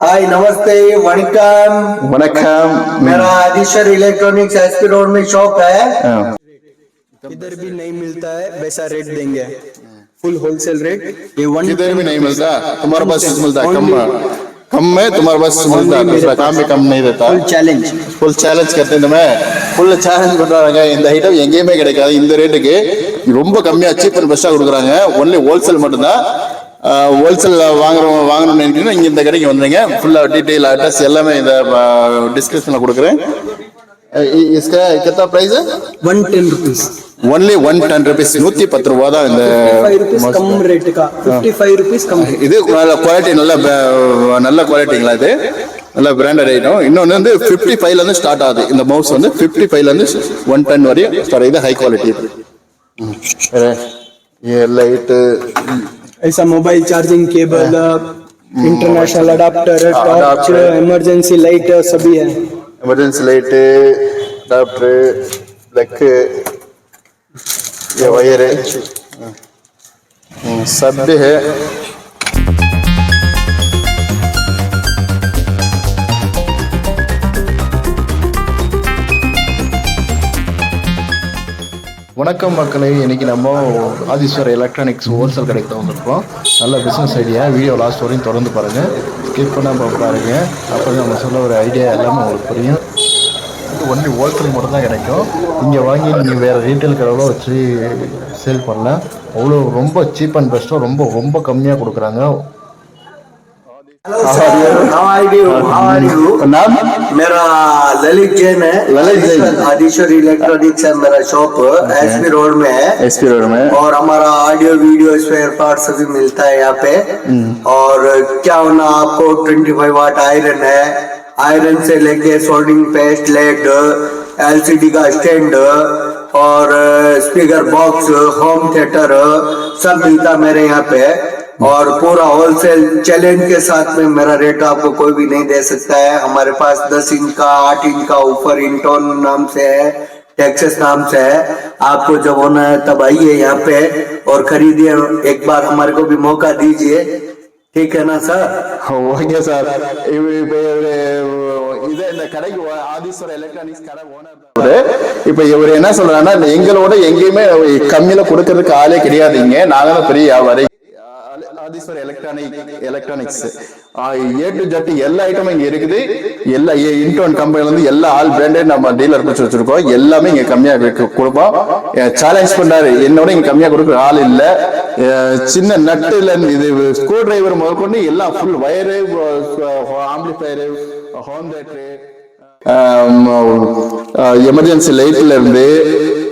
हाय नमस्ते वणकम வணக்கம் मेरा आदिश्वर इलेक्ट्रॉनिक्स एसपी रोड में शॉप है ஆ. इधर भी नहीं मिलता है वैसा रेट देंगे फुल होलसेल रेट ये वन किधर भी नहीं मिलता तुम्हारे पास मिलता है कम कम में तुम्हारे पास मिलता है दूसरा काम भी कम नहीं देता full challenge full challenge கற்றுமே full challenge பண்றாங்க இந்த ஐட்டம் எங்கேயுமே கிடைக்காது இந்த ரேட்டுக்கு ரொம்ப கம்மியா சீப் அண்ட் பெஸ்ட்டாக கொடுக்குறாங்க ஒன்லி ஹோல்சேல் மட்டும்தான் ஹோல்சேல் வாங்குறவங்க வாங்கணும்னு நினைக்கிறீங்கன்னா இங்கே இந்த கடைக்கு வந்துருங்க ஃபுல்லாக டீட்டெயில் அட்ரஸ் எல்லாமே இந்த டிஸ்கிரிப்ஷனில் கொடுக்குறேன் इसका कितना प्राइस है one ten rupees only one ten rupees நூற்றி பத்து ரூபா தான் இந்த फाइव रुपीज कम रेट का फिफ्टी फाइव रुपीज कम இது நல்ல குவாலிட்டி நல்ல ப- நல்ல குவாலிட்டிங்களா இது நல்ல பிராண்டட் ஐட்டம் இன்னொன்று வந்து ஃபிஃப்டி ஃபைவ்ல இருந்து ஸ்டார்ட் ஆகுது இந்த மவுஸ் வந்து ஃபிஃப்டி ஃபைவ்ல இருந்து ஒன் டென் வரையும் ஸ்டார்ட் இது ஹை குவாலிட்டி லைட்டு ऐसा mobile charging cable international adapter torch emergency light सभी है। इमरजेंसी लाइट अडाप्टर लाइक ये वायर है। हाँ। सब है। வணக்கம் மக்களே. இன்னைக்கு நம்ம ஆதீஸ்வர் எலக்ட்ரானிக்ஸ் ஹோல்சேல் கடைக்கு தான் வந்திருக்கோம். நல்ல பிஸ்னஸ் ஐடியா வீடியோ லாஸ்ட் வரையும் தொடர்ந்து பாருங்கள் ஸ்கிப் பண்ணாமல் பாருங்க. அப்போ நம்ம சொல்ல ஒரு ஐடியா எல்லாமே உங்களுக்கு புரியும். இது ஒன்லி ஹோல்சேல் மட்டும் தான் கிடைக்கும். இங்கே வாங்கி நீங்கள் வேறு ரீட்டைல் கடையில் வச்சு சேல் பண்ணலாம். அவ்வளோ ரொம்ப சீப் அண்ட் பெஸ்ட்டாக ரொம்ப ரொம்ப கம்மியாக கொடுக்குறாங்க. Hello sir how are you how are you नाम मेरा ललित जैन है। ललित जैन। आदिश्वर- आदिश्वर इलेक्ट्रॉनिक्स है मेरा शॉप एसपी रोड में है। रोड में। और हमारा ऑडियो वीडियो स्पेयर पार्ट सभी मिलता है यहाँ पे। और क्या होना आपको 25 वाट आयरन है। आयरन से लेके सोल्डिंग पेस्ट लेड एलसीडी का स्टैंड और स्पीकर बॉक्स होम थिएटर सब मिलता मेरे यहाँ पे। और पूरा होलसेल चैलेंज के साथ में मेरा रेट आपको कोई भी नहीं दे सकता है हमारे पास 10 इंच का 8 इंच का ऊपर इंटोन नाम से है टेक्सस नाम से है आपको जब होना है तब आइए यहाँ पे और खरीदिए एक बार हमारे को भी मौका दीजिए ठीक है ना सर ஓகே சார் இப்போ இது இந்த கடைக்கு ஓ- ஆதீஸ்வர எலக்ட்ரானிக்ஸ் கடை ஓனர் இப்போ இவர் என்ன சொல்றாருன்னா இந்த எங்களோட எங்கேயுமே கம்மியில கொடுக்கறதுக்கு ஆளே கிடையாதுங்க நாங்க தான் பெரிய வியாபாரி ஆ- Adishwar electronic electronics A to Z எல்லா ஐட்டமும் இங்க இருக்குது. எல்லா இன்டோன் கம்பெனில இருந்து எல்லா ஆல் பிராண்டட் நம்ம டீலர் பிடிச்சி வச்சிருக்கோம். எல்லாமே இங்க கம்மியா கொடுப்போம். சேலஞ்ச் பண்றாரு என்னோட இங்க கம்மியா கொடுக்குற ஆள் இல்ல. சின்ன நட்டுல இது ஸ்க்ரூ டிரைவர் முதற்கொண்டு எல்லாம் full wire amplifier home theatre emergency லைட்ல இருந்து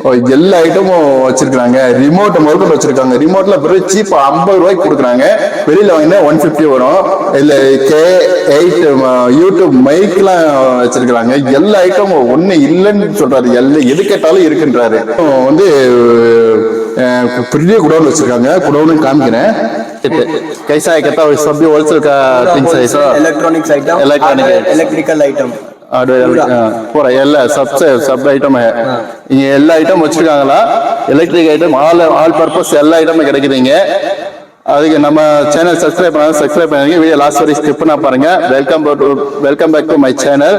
அஹ் எல்லா ஐட்டமும் வச்சிருக்காங்க ரிமோட் முதற்கொண்டு வச்சிருக்காங்க ரிமோட்ல வெறும் சீப் ஐம்பது ரூபாய்க்கு கொடுக்குறாங்க வெளியில வாங்கினா ஒன் பிப்டி வரும் இல்ல கே எயிட் யூடியூப் மைக்லாம் வச்சிருக்காங்க எல்லா ஐட்டமும் ஒண்ணு இல்லைன்னு சொல்றாரு எல்லா எது கேட்டாலும் இருக்குன்றாரு வந்து अह, பெரிய குடோன் வச்சிருக்காங்க குடோன் காமிக்கிறேன் कैसा है कहता हूँ सब भी होलसेल का थिंग्स है sir electronics item Electronic items. Electrical item பூரா எல்லா சப் சப் ஐட்டம் இங்க எல்லா ஐட்டம் வச்சிருக்காங்களா electric item all all purpose எல்லா ஐட்டமும் கிடைக்குதுங்க அதுக்கு நம்ம சேனல் சப்ஸ்கிரைப் பண்ணாங்க சப்ஸ்கிரைப் பண்ணுங்க வீடியோ லாஸ்ட் வரை ஸ்கிப் பண்ண பாருங்க welcome welcome back to my channel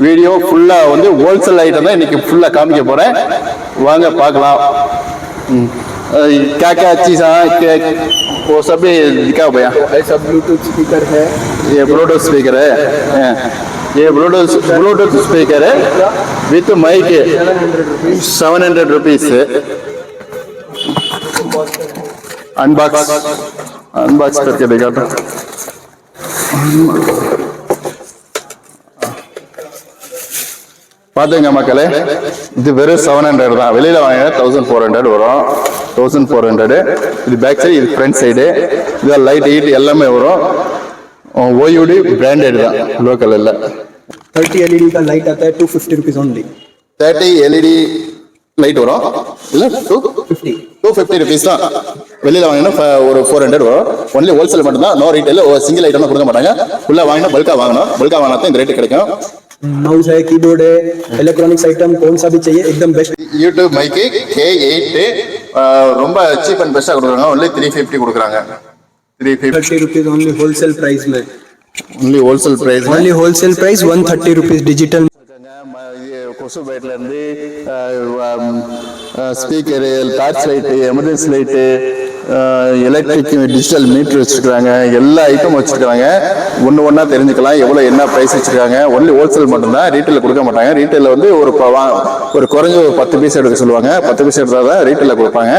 video ஃபுல்லா வந்து ஹோல்சேல் ஐட்டம் தான் இன்னைக்கு ஃபுல்லா காமிக்க போறேன் வாங்க பார்க்கலாம் हम्म। अ, क्या क्या चीज है वो सब भी दिखाओ भैया ऐसा ब्लूटूथ स्पीकर है ये ब्लूटूथ स्पीकर है हाँ। ये ब्लूटूथ ब्लूटूथ स्पीकर है with mic seven hundred rupees unbox unbox करके दिखाता பாத்துங்க மக்களே இது வெறும் செவன் ஹண்ட்ரட் தான் வெளியில வாங்கினா தௌசண்ட் ஃபோர் ஹண்ட்ரட் வரும் தௌசண்ட் ஃபோர் ஹண்ட்ரட் இது பேக் சைடு இது ஃப்ரண்ட் சைடு இது லைட் ஹீட் எல்லாமே வரும் ஓயூடி பிராண்டட் தான் லோக்கல் இல்ல थर्टी एलईडी का लाइट आता है two fifty rupees only thirty LED light வரும் இல்ல two fifty two fifty rupees தான் வெளியில வாங்கினா ஃப- ஒரு ஃபோர் ஹண்ட்ரட் வரும் ஒன்லி ஹோல்சேல் மட்டும் தான் நோ ரீட்டைல் சிங்கிள் ஐட்டம் கொடுக்க மாட்டாங்க ஃபுல்லா வாங்கினா பல்கா வாங்கணும் பல்கா வாங்கினா தான் இந்த ரேட்டு கிடைக்கும் माउस है कीबोर्ड है इलेक्ट्रॉनिक्स आइटम कौन सा भी चाहिए एकदम best YouTube mic K eight ரொம்ப சீப் அண்ட் பெஸ்ட்டாக கொடுக்குறாங்க ஒன்லி த்ரீ ஃபிஃப்டி கொடுக்குறாங்க three fifty thirty rupees only wholesale price में only wholesale price Only wholesale price 130 rupees digital. கொசு பைட்ல இருந்து speaker torch light emergency light electric digital meter வச்சிருக்காங்க. எல்லா ஐட்டம் வச்சிருக்காங்க. ஒன்று ஒன்றா தெரிஞ்சுக்கலாம். எவ்வளோ என்ன ப்ரைஸ் வச்சிருக்காங்க. ஒன்லி ஹோல்சேல் மட்டும்தான். ரீட்டைலில் கொடுக்க மாட்டாங்க. ரீட்டைலில் வந்து ஒரு ஒரு குறைஞ்ச ஒரு பத்து பீஸ் எடுக்க சொல்லுவாங்க. பத்து பீஸ் எடுத்தால் தான் ரீட்டைலில் கொடுப்பாங்க.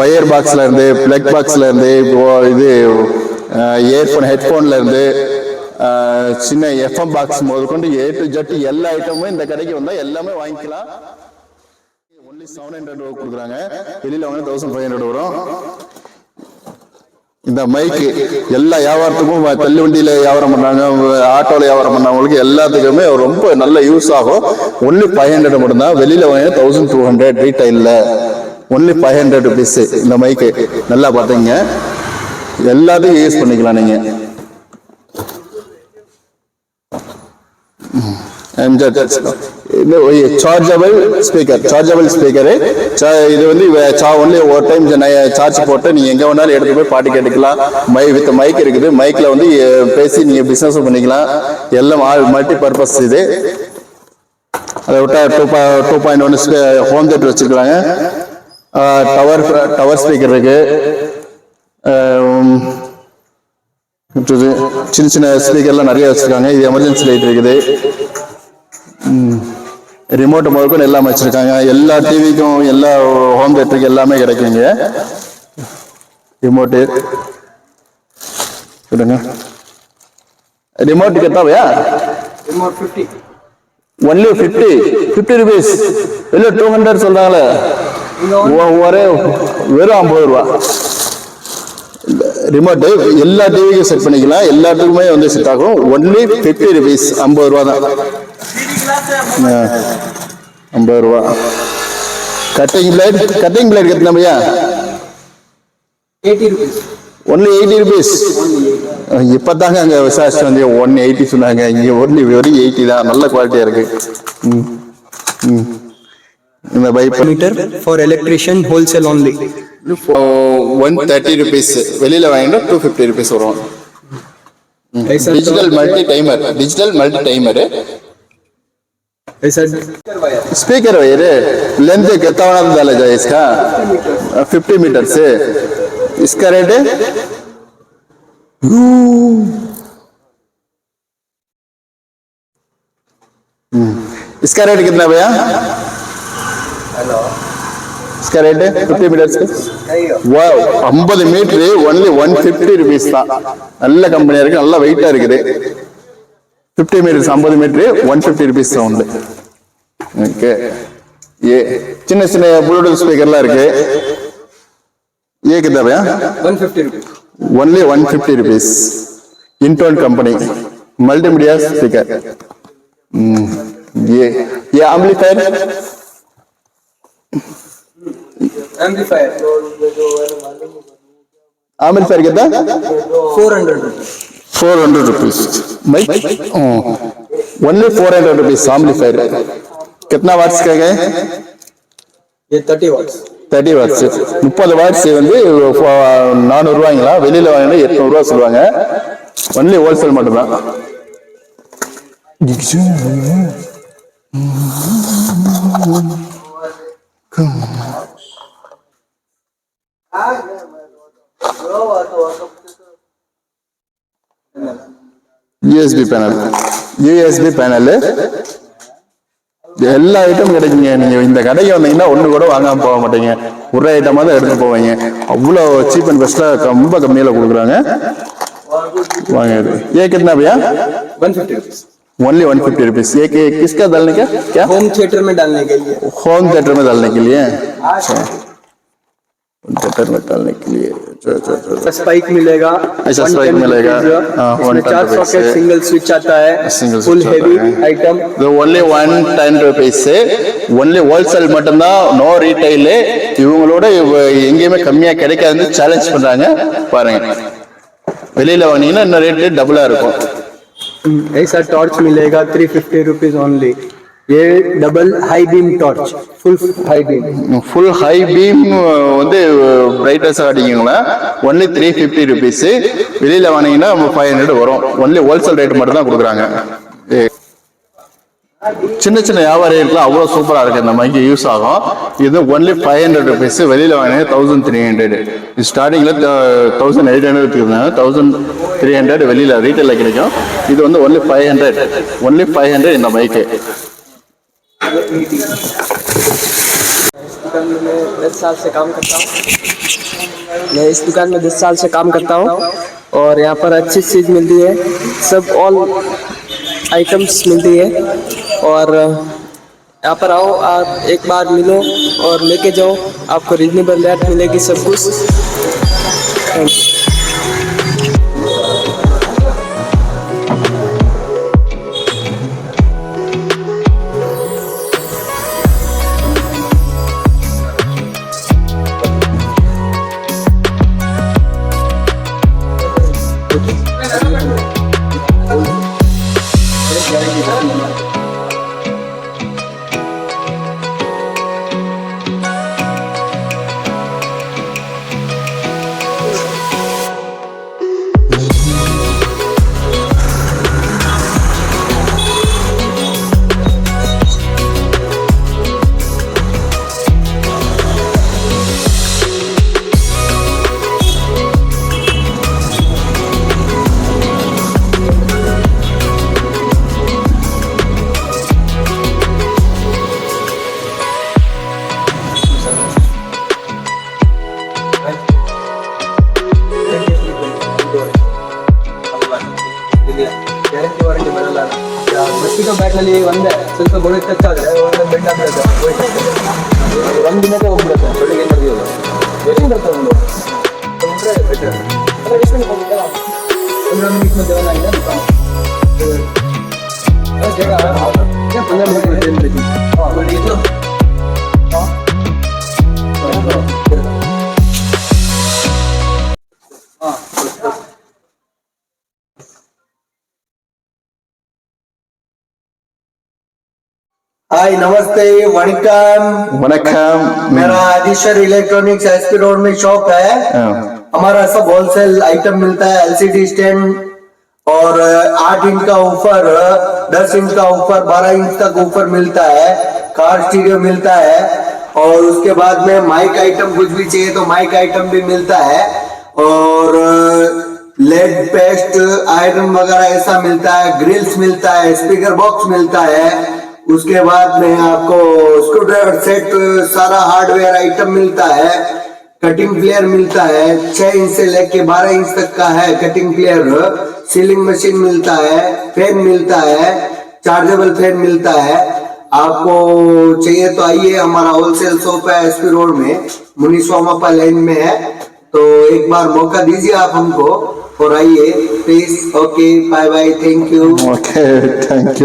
ஒயர் பாக்ஸ்ல இருந்து பிளக் பாக்ஸ்ல இருந்து இப்போ இது இயர்ஃபோன் ஹெட்ஃபோன்ல இருந்து சின்ன எஃப்எம் பாக்ஸ் முதற்கொண்டு ஏ டு ஜெட் எல்லா ஐட்டமும் இந்த கடைக்கு வந்தா எல்லாமே வாங்கிக்கலாம். ஒன்லி செவன் ஹண்ட்ரட் கொடுக்குறாங்க. வெளியில வாங்க தௌசண்ட் ஃபைவ் ஹண்ட்ரட் வரும். இந்த மைக்கு எல்லா வியாபாரத்துக்கும் வ- தள்ளு வண்டியில வியாபாரம் பண்றாங்க. ஆட்டோல வியாபாரம் பண்றவங்களுக்கு எல்லாத்துக்குமே ரொம்ப நல்ல யூஸ் ஆகும். ஒன்லி ஃபைவ் ஹண்ட்ரட் மட்டும்தான். வெளியில வாங்க தௌசண்ட் டூ ஹண்ட்ரட் ரீட்டைல்ல ஒன்லி ஃபைவ் ஹண்ட்ரட் ருபீஸ் இந்த மைக்கு நல்லா பார்த்தீங்க எல்லாத்தையும் யூஸ் பண்ணிக்கலாம் நீங்க. சார்ஜபிள் ஸ்பீக்கர் சார்ஜபிள் ஸ்பீக்கரு இது வந்து ஒன்லி ஒரு டைம் சார்ஜ் போட்டு நீங்க எங்க வேணாலும் எடுத்து போய் பாட்டு கேட்டுக்கலாம். மை வித் மைக் இருக்குது. மைக்ல வந்து பேசி நீங்க பிசினஸ் பண்ணிக்கலாம். எல்லாம் மல்டி பர்பஸ் இது. அதை விட்டா two two point one home theatre வச்சிருக்காங்க டவர் டவர் ஸ்பீக்கர் இருக்கு. அடுத்தது சின்ன சின்ன ஸ்பீக்கர்லாம் நிறைய வச்சிருக்காங்க. இது எமர்ஜென்சி லைட் இருக்குது. ரிமோட் முதற்கொண்டு எல்லாம் வச்சிருக்காங்க. எல்லா டிவிக்கும் எல்லா ஹோம் தேட்டருக்கு எல்லாமே கிடைக்குங்க. ரிமோட்டு சொல்லுங்க. ரிமோட் கிட்டாவையா Remote 50. Only fifty fifty rupees இல்லை டூ ஹண்ட்ரட் சொல்றாங்களே. ஒ- ஒரே வெறும் ஐம்பது ரூபா. ரிமோட்டு எல்லா டிவிக்கும் செட் பண்ணிக்கலாம். எல்லாத்துக்குமே வந்து செட் ஆகும். ஒன்லி ஃபிஃப்டி ருபீஸ் ஐம்பது ரூபா தான். ஐம்பது ரூபா. கட்டிங் பிளேட் கட்டிங் பிளேட் கிட்டனா பையா 80 rupees. ஒன்லி எயிட்டி ருபீஸ் இப்பதாங்க அங்க விசாரிச்சு வந்து ஒன் எயிட்டி சொன்னாங்க. இங்க ஒன்லி வெறும் எயிட்டி தான். நல்ல குவாலிட்டியா இருக்கு. ம். ம். இந்த pipe Meter for electrician wholesale only. One thirty rupees வெளியில வாங்கினா டூ ஃபிஃப்டி ருபீஸ் வரும் ऐसा digital multi timer digital multi timer ऐसा स्पीकर वायर लेंथ कितना बड़ा डाला जाए इसका फिफ्टी मीटर से इसका रेट है हम्म। इसका रेट कितना भैया इसका ஸ்கொயர் ஃபிஃப்டி மீட்டர்ஸ் வா ஐம்பது metre only one fifty rupees தான். நல்ல கம்பெனியாக இருக்குது நல்லா வெயிட்டாக இருக்குது. ஃபிஃப்டி மீட்டர்ஸ் ஐம்பது மீட்ரு ஒன் ஃபிஃப்டி ருபீஸ் தான் உண்டு ஓகே ஏ சின்ன சின்ன ப்ளூடூத் ஸ்பீக்கர்லாம் இருக்குது ஏக்கு தேவையா? One fifty only one fifty rupees இன்டோன் company multimedia speaker ஏ ஏ ஆம்பிளிஃபயர் एम्पलीफायर Amplifier. एम्पलीफायर कितना 400 rupees. Four hundred rupees mic only four hundred rupees amplifier कितना वाट्स का गए ये 30 watts. தேர்ட்டி வாட்ஸ் முப்பது வாட்ஸ் வந்து நானூறு ரூபாய்ங்களா வெளியில வாங்கினா எட்நூறு ரூபா சொல்லுவாங்க ஒன்லி ஹோல்சேல் மட்டும்தான் யூஎஸ்பி பேனல் யூஎஸ்பி பேனல் எல்லா ஐட்டம் கிடைக்குங்க நீங்க இந்த கடைக்கு வந்தீங்கன்னா ஒண்ணு கூட வாங்காம போக மாட்டீங்க ஒரு ஐட்டமா தான் எடுத்து போவீங்க அவ்வளோ சீப் அண்ட் பெஸ்ட்ல ரொம்ப கம்மியில கொடுக்குறாங்க வாங்க இது ये कितना भैया 150 rupees. Only one fifty rupees ये कि- किसका डालने का क्या होम थिएटर में डालने के लिए होम थिएटर में डालने के लिए अच्छा होम थिएटर में डालने के लिए अच्छा, अच्छा, अच्छा। स्पाइक मिलेगा ऐसा 110 spike मिलेगा। rupees का। हाँ, इसमें 110 चार रुपए सॉकेट से। सिंगल स्विच आता है Single फुल switch आता हेवी है। आइटम இது only one ten rupees only wholesale மட்டும்தான் நோ ரீட்டைல் இவங்களோட இவ- எங்கேயுமே கம்மியா கிடைக்காதுன்னு சேலஞ்ச் பண்றாங்க பாருங்க வெளியில வாங்கினீங்கன்னா இன்னும் ரேட்டு டபுளா இருக்கும் ऐसा टॉर्च मिलेगा 350 रुपीज ओनली ஏ double high beam torch full high beam full high beam வந்து பிரைட்னஸ் அடிக்கிங்களா ஒன்லி த்ரீ ஃபிஃப்டி ருபீஸு வெளியில் வாங்கினீங்கன்னா ஃபைவ் ஹண்ட்ரட் வரும். ஒன்லி ஹோல்சேல் ரேட் மட்டும் தான் கொடுக்குறாங்க. சின்ன சின்ன வியாபாரிகளுக்குலாம் அவ்வளோ சூப்பராக இருக்குது இந்த மைக்கு யூஸ் ஆகும். இது ஒன்லி ஃபைவ் ஹண்ட்ரட் ருபீஸ் வெளியில் வாங்கினது தௌசண்ட் த்ரீ ஹண்ட்ரட் ஸ்டார்டிங்கில் தௌசண்ட் எயிட் ஹண்ட்ரட் இருந்தாங்க தௌசண்ட் த்ரீ ஹண்ட்ரட் வெளியில் ரீட்டைலில் கிடைக்கும். இது வந்து only five hundred only five hundred இந்த மைக்கு दुकान में मैं दस साल से काम करता हूँ। मैं इस दुकान में दस साल से काम करता हूँ और यहाँ पर अच्छी चीज़ मिलती है। सब ऑल आइटम्स मिलती है। और यहाँ पर आओ, आप एक बार मिलो और लेके जाओ। आपको रिजनेबल रेट मिलेगी सब कुछ। थैंक यू ಬ್ಯಾಟ್ನಲ್ಲಿ ಒಂದೇ, ಸ್ವಲ್ಪ ಗೋಡೆ ಟಚ್ ಆದರೆ ಒಂದು ಬೆಂಡ್ ಆಗ್ಬಿಡುತ್ತೆ ಒಂದು ದಿನಕ್ಕೆ ಹೋಗ್ಬಿಡುತ್ತೆ. ಬೆಳಿಗ್ಗೆ ನಡೆಯೋದು ಎಲ್ಲಿಂದ ಬರ್ತದೆ ಒಂದು. ತೊಗೊಂಡ್ರೆ ಬೆಟರ್. ಅಲ್ಲ ಎಷ್ಟು हाय नमस्ते वनकम वनकम मेरा आदिशर इलेक्ट्रॉनिक्स एसपी रोड में शॉप है। हाँ। हमारा सब होलसेल आइटम मिलता है एलसीडी स्टैंड और आठ इंच का ऊपर दस इंच का ऊपर बारह इंच तक ऊपर मिलता है। कार स्टीरियो मिलता है। और उसके बाद में माइक आइटम कुछ भी चाहिए तो माइक आइटम भी मिलता है। और लेड पेस्ट आयरन वगैरह ऐसा मिलता है ग्रिल्स मिलता है स्पीकर बॉक्स मिलता है। उसके बाद में आपको स्क्रू ड्राइवर सेट सारा हार्डवेयर आइटम मिलता है कटिंग प्लेयर मिलता है, छह इंच से लेके बारह इंच तक का है कटिंग प्लेयर सीलिंग मशीन मिलता है फ़ैन मिलता है चार्जेबल फ़ैन मिलता है। आपको चाहिए तो आइए, हमारा होलसेल शॉप है एसपी रोड में मुनि सोमापा लाइन में है। तो एक बार मौका दीजिए आप हमको और आइए। Please okay bye bye thank you okay thank you